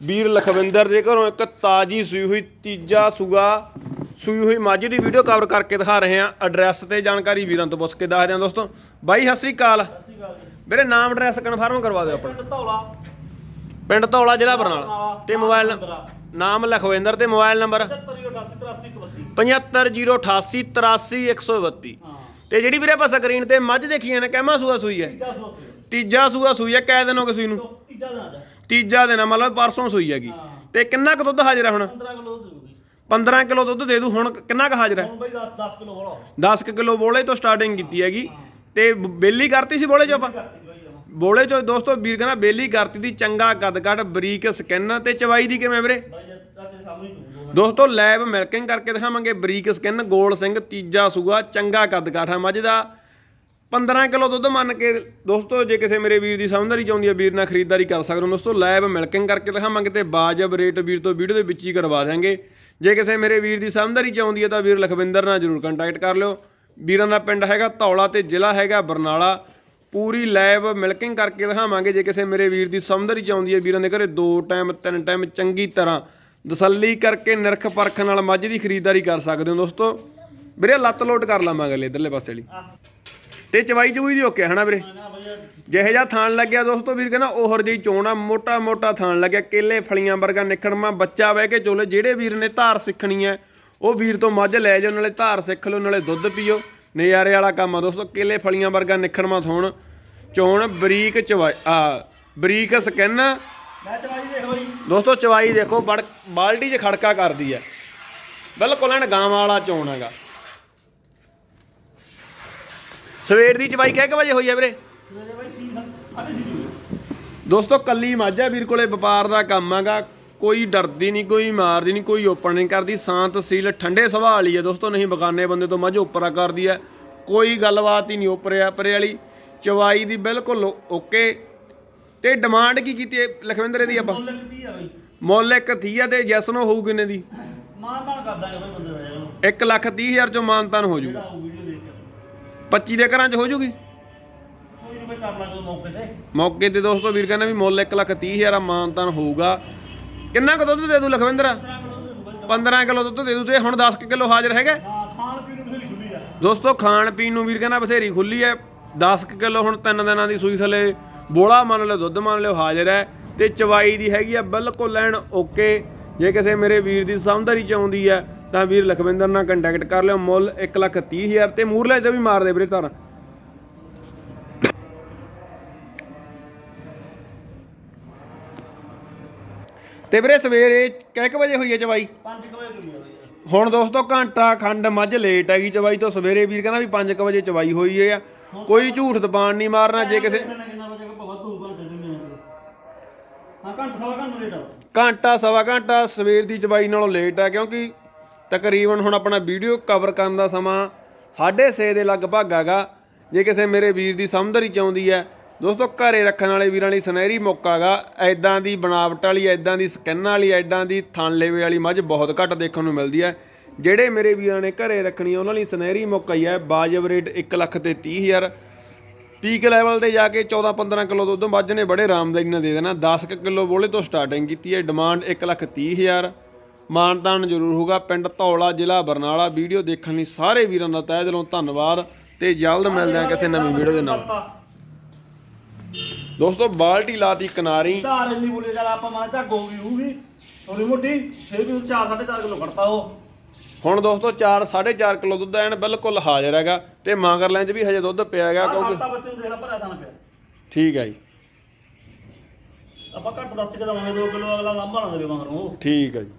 ਵੀਰ ਲਖਵਿੰਦਰ ਦੇ ਘਰੋਂ ਇੱਕ ਤਾਜੀ ਸੂਈ ਹੋਈ ਤੀਜਾ ਸੂਆ ਸੂਈ ਹੋਈ ਮੱਝ ਦੀ ਵੀਡੀਓ ਕਵਰ ਕਰਕੇ ਦਿਖਾ ਰਹੇ ਹਾਂ। ਐਡਰੈਸ ਤੇ ਜਾਣਕਾਰੀ ਵੀਰਾਂ ਤੋਂ ਪੁੱਛ ਕੇ ਦੱਸ ਦਿਆਂ ਦੋਸਤੋ। ਬਾਈ ਸਤਿ ਸ੍ਰੀ ਅਕਾਲ। ਮੇਰੇ ਨਾਮ ਐਡਰੈਸ ਕਨਫਰਮ ਕਰਵਾ ਦਿਓ ਆਪਣਾ। ਪਿੰਡ ਧੌਲਾ। ਪਿੰਡ ਧੌਲਾ ਜ਼ਿਲ੍ਹਾ ਬਰਨਾਲਾ। ਤੇ ਮੋਬਾਈਲ ਨਾਮ ਲਖਵਿੰਦਰ ਤੇ ਮੋਬਾਈਲ ਨੰਬਰ 7388 7508838132 ਹਾਂ। ਤੇ ਜਿਹੜੀ ਵੀਰੇ ਆਪਾਂ ਸਕਰੀਨ ਤੇ ਮੱਝ ਦੇਖੀਆਂ ਨੇ ਕਹਿਮਾ ਸੂਆ ਸੂਈ ਹੈ? ਤੀਜਾ ਸੂਆ ਸੂਈ। ਹੈ ਕੈ ਦਿਨ ਹੋ ਗਏ ਸੂਈ ਨੂੰ? ਤੀਜਾ ਦਿਨ ਆ ਤੀਜਾ ਦਿਨ ਆ, ਮਤਲਬ ਪਰਸੋਂ ਸੂਈ ਹੈਗੀ। ਹਾਂ। ਤੇ ਕਿੰਨਾ ਕੁ ਦੁੱਧ ਹਾਜ਼ਰ ਹੈ ਹੁਣ? 15 ਕਿਲੋ ਦੇਊਗੀ। 15 ਕਿਲੋ ਦੁੱਧ ਦੇ ਦੂ ਹੁਣ ਕਿੰਨਾ ਕੁ ਹਾਜ਼ਰ ਹੈ ਹੁਣ ਬਈ 10 10 ਕਿਲੋ ਹੋਲਾ 10 ਕੁ ਕਿਲੋ ਬੋਲੇ ਤੋਂ ਸਟਾਰਟਿੰਗ ਕੀਤੀ ਹੈਗੀ। ਤੇ ਬ- ਬੇਲੀ ਕਰਤੀ ਸੀ ਬੋਲੇ ਚ ਆਪਾਂ? ਕਰਤੀ ਬਈ ਜਮਾ ਬੋਲੇ ਚ ਦੋਸਤੋ ਵੀਰ ਕਹਿੰਦਾ ਬੇਲੀ ਕਰਤੀ ਦੀ ਚੰਗਾ ਕੱਦ ਕੱਟ ਬਰੀਕ ਸਕਿਨ ਤੇ ਚਵਾਈ ਦੀ ਕਿਵੇਂ ਵੀਰੇ? ਬਾਈ ਸਾਹਮਣੇ ਹੀ ਦੋਸਤੋ ਲੈਬ ਮਿਲਕਿੰਗ ਕਰਕੇ ਦਿਖਾਵਾਂਗੇ ਬਰੀਕ ਸਕਿਨ ਗੋਲ ਸਿੰਘ ਤੀਜਾ ਸੂਆ ਚੰਗਾ ਕੱਦ ਕਾਠਾ ਮੱਝ ਦਾ। 15 ਕਿਲੋ ਦੁੱਧ ਮੰਨ ਕੇ ਦੋਸਤੋ, ਜੇ ਕਿਸੇ ਮੇਰੇ ਵੀਰ ਦੀ ਸਮਝਦਾਰੀ ਚਾਹੁੰਦੀ ਹੈ ਵੀਰ ਨਾਲ ਖਰੀਦਦਾਰੀ ਕਰ ਸਕਦੇ ਹੋ ਦੋਸਤੋ ਲੈਬ ਮਿਲਕਿੰਗ ਕਰਕੇ ਦਿਖਾਵਾਂਗੇ ਤੇ ਬਾਜਬ ਰੇਟ ਵੀਰ ਤੋਂ ਵੀਡੀਓ ਦੇ ਵਿੱਚ ਹੀ ਕਰਵਾ ਦਿਆਂਗੇ। ਜੇ ਕਿਸੇ ਮੇਰੇ ਵੀਰ ਦੀ ਸਮਝਦਾਰੀ ਚਾਹੁੰਦੀ ਹੈ ਤਾਂ ਵੀਰ ਲਖਵਿੰਦਰ ਨਾਲ ਜਰੂਰ ਕੰਟੈਕਟ ਕਰ ਲਿਓ। ਵੀਰਾਂ ਦਾ ਪਿੰਡ ਹੈਗਾ ਧੌਲਾ ਤੇ ਜ਼ਿਲ੍ਹਾ ਹੈਗਾ ਬਰਨਾਲਾ। ਪੂਰੀ ਲੈਬ ਮਿਲਕਿੰਗ ਕਰਕੇ ਦਿਖਾਵਾਂਗੇ। ਜੇ ਕਿਸੇ ਮੇਰੇ ਵੀਰ ਦੀ ਸਮਝਦਾਰੀ ਚਾਹੁੰਦੀ ਹੈ ਵੀਰਾਂ ਦੇ ਘਰੇ ਦੋ ਟਾਈਮ ਤਿੰਨ ਟਾਈਮ ਚੰਗੀ ਤਰ੍ਹਾਂ ਤਸੱਲੀ ਕਰਕੇ ਨਿਰਖ ਪਰਖ ਨਾਲ ਮੱਝ ਦੀ ਖਰੀਦਦਾਰੀ ਕਰ ਸਕਦੇ ਹੋ ਦੋਸਤੋ। ਵੀਰੇ, ਲੱਤ ਲੋਟ ਕਰ ਲਾਵਾਂਗੇ ਅਗਲੇ ਇਧਰਲੇ ਪਾਸੇ ਲਈ ਤੇ ਚਵਾਈ ਚੂਈ ਦੀ ਓਕੇ ਹਨਾ ਵੀਰੇ? ਜਿਹੇ ਜਿਹਾ ਥਾਣ ਲੱਗਿਆ ਦੋਸਤੋ ਵੀਰ ਕਹਿੰਦਾ ਉਹਰ ਜਿਹੀ ਚੋਣ ਮੋਟਾ ਮੋਟਾ ਥਾਣ ਲੱਗਿਆ। ਕੇਲੇ ਫਲੀਆਂ ਵਰਗਾ ਨਿਖੜਮਾ ਬੱਚਾ ਬਹਿ ਕੇ ਚੋਲੇ ਜਿਹੜੇ ਵੀਰ ਨੇ ਧਾਰ ਸਿੱਖਣੀ ਹੈ ਉਹ ਵੀਰ ਤੋਂ ਮੱਝ ਲੈ ਜਾਓ ਨਾਲੇ ਧਾਰ ਸਿੱਖ ਲਓ ਨਾਲੇ ਦੁੱਧ ਪੀਓ। ਨਜ਼ਾਰੇ ਵਾਲਾ ਕੰਮ ਆ ਦੋਸਤੋ ਕੇਲੇ ਫਲੀਆਂ ਵਰਗਾ ਨਿਖੜਮਾ ਥੋਣ। ਚੋਣ ਬਰੀਕ ਚਵਾਈ ਆ ਬਰੀਕ ਸਕਿਨ। ਮੈਂ ਚਵਾਈ ਦੇਖ ਬਈ। ਦੋਸਤੋ ਚਵਾਈ ਦੇਖੋ ਬੜ ਬਾਲਟੀ 'ਚ ਖੜਕਾ ਕਰਦੀ ਹੈ ਬਿਲਕੁਲ ਐਨ ਗਾਂ ਵਾਲਾ ਚੋਣ ਹੈਗਾ। ਸਵੇਰ ਦੀ ਚਵਾਈ ਕਿਹ ਕੁ ਵਜੇ ਹੋਈ ਹੈ ਵੀਰੇ? ਦੋਸਤੋ ਕੱਲੀ ਮੱਝ ਹੈ ਵੀਰ ਕੋਲੇ ਵਪਾਰ ਦਾ ਕੰਮ ਹੈਗਾ। ਕੋਈ ਡਰਦੀ ਨਹੀਂ ਕੋਈ ਮਾਰਦੀ ਨਹੀਂ ਕੋਈ ਓਪਨ ਨਹੀਂ ਕਰਦੀ। ਸ਼ਾਂਤ ਸੀਲ ਠੰਡੇ ਸੁਭਾਅ ਵਾਲੀ ਹੈ ਦੋਸਤੋ ਨਹੀਂ ਬਗਾਨੇ ਬੰਦੇ ਤੋਂ ਮੱਝ ਉੱਪਰਾ ਕਰਦੀ ਹੈ ਕੋਈ ਗੱਲਬਾਤ ਹੀ ਨਹੀਂ ਉੱਪਰਿਆ ਪਰੇ ਵਾਲੀ। ਚਵਾਈ ਦੀ ਬਿਲਕੁਲ ਓਕੇ। ਤੇ ਡਿਮਾਂਡ ਕੀ ਕੀਤੀ ਹੈ ਲਖਵਿੰਦਰ ਦੀ ਆਪਾਂ? ਮੁੱਲ ਕਿੰਨੀ ਆ ਬਈ। ਮੁੱਲ ਇੱਕ ਥੀਆ ਤੇ ਜੈਸ ਨੋ ਹੋਊ ਕਿੰਨੇ ਦੀ? ਮਾਨ ਮਾਨ ਕਰ ਦਾਂਗੇ ਬਈ ਬੰਦੇ ਦਾ ਯਾਰ। 1 ਲੱਖ 30 ਹਜ਼ਾਰ ਚੋਂ ਮਾਨਤਾਨ ਹੋ ਜਾਊਗਾ 25 ਦੇ ਘਰਾਂ 'ਚ ਹੋ ਜੂਗੀ? ਕੋਈ ਨਹੀਂ ਬਈ ਕਰ ਲਾਂਗੇ ਮੌਕੇ ਤੇ। ਮੌਕੇ ਤੇ ਦੋਸਤੋ ਵੀਰ ਕਹਿੰਦਾ ਵੀ ਮੁੱਲ 1 ਲੱਖ 30 ਹਜ਼ਾਰ ਆ ਮਾਨਤਾਨ ਹੋਊਗਾ। ਕਿੰਨਾ ਕੁ ਦੁੱਧ ਦੇ ਦੂ ਲਖਵਿੰਦਰ? 15 ਕਿਲੋ ਦੇ ਦੂੰ ਬਈ 15 ਕਿਲੋ ਦੁੱਧ ਦੇ ਦੂ ਤੇ ਹੁਣ 10 ਕਿਲੋ ਹਾਜ਼ਰ ਹੈਗਾ। ਹਾਂ ਖਾਣ ਪੀਣ ਨੂੰ ਬਥੇਰੀ ਖੁੱਲੀ ਆ। ਦੋਸਤੋ ਖਾਣ ਪੀਣ ਨੂੰ ਵੀਰ ਕਹਿੰਦਾ ਬਥੇਰੀ ਖੁੱਲੀ ਹੈ 10 ਕਿਲੋ ਹੁਣ ਤਿੰਨ ਦਿਨਾਂ ਦੀ ਸੂਈ ਥਲੇ ਬੋਲਾ ਮੰਨ ਲਓ ਦੁੱਧ ਮੰਨ ਲਿਓ ਹਾਜ਼ਰ ਹੈ। ਤੇ ਚਵਾਈ ਦੀ ਹੈਗੀ ਆ ਬਿਲਕੁਲ ਲੈਣ ਓਕੇ। ਜੇ ਕਿਸੇ ਮੇਰੇ ਵੀਰ ਦੀ ਸਮਝਦਾਰੀ ਚਾਹੁੰਦੀ ਹੈ ਤਾਂ ਵੀਰ ਲਖਵਿੰਦਰ ਨਾਲ ਕੰਟੈਕਟ ਕਰ ਲਿਓ ਮੁੱਲ 1 ਲੱਖ 30 ਹਜ਼ਾਰ ਤੇ ਮੂਰਲੇ 'ਚ ਵੀ ਮਾਰ ਦੇ ਵੀਰੇ ਧਾਰ। ਤੇ ਵੀਰੇ ਸਵੇਰੇ ਕਿੰਨੇ ਵਜੇ ਹੋਈ ਹੈ ਚਵਾਈ? 5 ਕਿਲੋ ਦੁਨੀਆ ਬਈ। ਯਾਰ ਹੁਣ ਦੋਸਤੋ ਘੰਟਾ ਖੰਡ ਮੱਝ ਲੇਟ ਹੈਗੀ ਚਵਾਈ ਤੋਂ ਸਵੇਰੇ ਵੀਰ ਕਹਿੰਦਾ ਵੀ 5 ਵਜੇ ਚਵਾਈ ਹੋਈ ਹੈ। ਕੋਈ ਝੂਠ ਦਬਾਨ ਨਹੀਂ ਮਾਰਨਾ ਜੇ ਕਿਸੇ ਵਜੇ ਘੰਟਾ ਸਵਾ ਘੰਟਾ ਸਵੇਰ ਦੀ ਚਵਾਈ ਨਾਲੋਂ ਲੇਟ ਹੈ ਕਿਉਂਕਿ ਤਕਰੀਬਨ ਹੁਣ ਆਪਣਾ ਵੀਡੀਓ ਕਵਰ ਕਰਨ ਦਾ ਸਮਾਂ 6:30 ਦੇ ਲਗਭਗ ਹੈਗਾ। ਜੇ ਕਿਸੇ ਮੇਰੇ ਵੀਰ ਦੀ ਸਮਝਦਾਰੀ ਚਾਹੁੰਦੀ ਹੈ, ਦੋਸਤੋ ਘਰੇ ਰੱਖਣ ਵਾਲੇ ਵੀਰਾਂ ਲਈ ਸੁਨਹਿਰੀ ਮੌਕਾ ਹੈਗਾ। ਐਦਾਂ ਦੀ ਬਣਾਵਟ ਵਾਲੀ ਐਦਾਂ ਦੀ ਸਕਿਨ ਵਾਲੀ ਐਦਾਂ ਦੀ ਥਣ ਲੇਵੇ ਵਾਲੀ ਮੱਝ ਬਹੁਤ ਘੱਟ ਦੇਖਣ ਨੂੰ ਮਿਲਦੀ ਹੈ। ਜਿਹੜੇ ਮੇਰੇ ਵੀਰਾਂ ਨੇ ਘਰੇ ਰੱਖਣੀ ਉਹਨਾਂ ਲਈ ਸੁਨਹਿਰੀ ਮੌਕਾ ਹੀ ਹੈ। ਬਾਜਬ ਰੇਟ 1 ਲੱਖ ਤੇ 30 ਹਜ਼ਾਰ। ਪੀਕ ਲੈਵਲ ਤੇ ਜਾ ਕੇ 14-15 ਕਿਲੋ ਦੁੱਧ ਮੱਝ ਨੇ ਬੜੇ ਆਰਾਮਦਾਰੀ ਨਾਲ ਦੇ ਦੇਣਾ। 10 ਕੁ ਕਿਲੋ ਬੋਲੇ ਤੋਂ ਸਟਾਰਟਿੰਗ ਕੀਤੀ ਹੈ। ਡਿਮਾਂਡ 1 ਲੱਖ 30 ਮਾਨਤਾਨ ਜ਼ਰੂਰ ਹੋਊਗਾ। ਪਿੰਡ ਧੌਲਾ ਜ਼ਿਲ੍ਹਾ ਬਰਨਾਲਾ ਵੀਡੀਓ ਦੇਖਣ ਲਈ ਸਾਰੇ ਵੀਰਾਂ ਦਾ ਤਹਿ ਦਿਲੋਂ ਧੰਨਵਾਦ ਤੇ ਜਲਦ ਮਿਲਦੇ ਹਾਂ ਕਿਸੇ ਨਵੀਂ ਵੀਡੀਓ ਦੇ ਨਾਲ। ਦੋਸਤੋ ਬਾਲਟੀ ਲਾਤੀ ਕਿਨਾਰੀ। ਧਾਰ ਇੰਨੀ ਬੋਲੇ ਚੱਲ ਆਪਾਂ ਮਾਂ ਝੱਗ ਹੋ ਗਈ ਹੋਊਗੀ। ਥੋੜੀ ਮੋਟੀ ਫੇਰ ਵੀ 4 4.5 ਕਿਲੋ ਕੱਢਤਾ ਉਹ। ਹੁਣ ਦੋਸਤੋ 4 4.5 ਕਿਲੋ ਦੁੱਧ ਐਨ ਬਿਲਕੁਲ ਹਾਜ਼ਰ ਹੈਗਾ ਤੇ ਮਾਂਗਰ ਲੈਂਚ ਵੀ ਹਜੇ ਦੁੱਧ ਪਿਆ ਹੈਗਾ ਕਿਉਂਕਿ ਹਫਤਾ ਬੱਚੇ ਨੂੰ ਦੇਖ ਲੈ ਭਰਿਆ ਥਾਂ ਪਿਆ। ਠੀਕ ਹੈ ਜੀ। ਆਪਾਂ ਘੱਟ ਦੱਸ ਕੇ ਦਵਾਂਗੇ 2 ਕਿਲੋ ਅਗਲਾ ਲਾਂਭਾ ਨਾ ਦੇਵੇ ਮਗਰੋਂ। ਠੀਕ ਹੈ ਜੀ।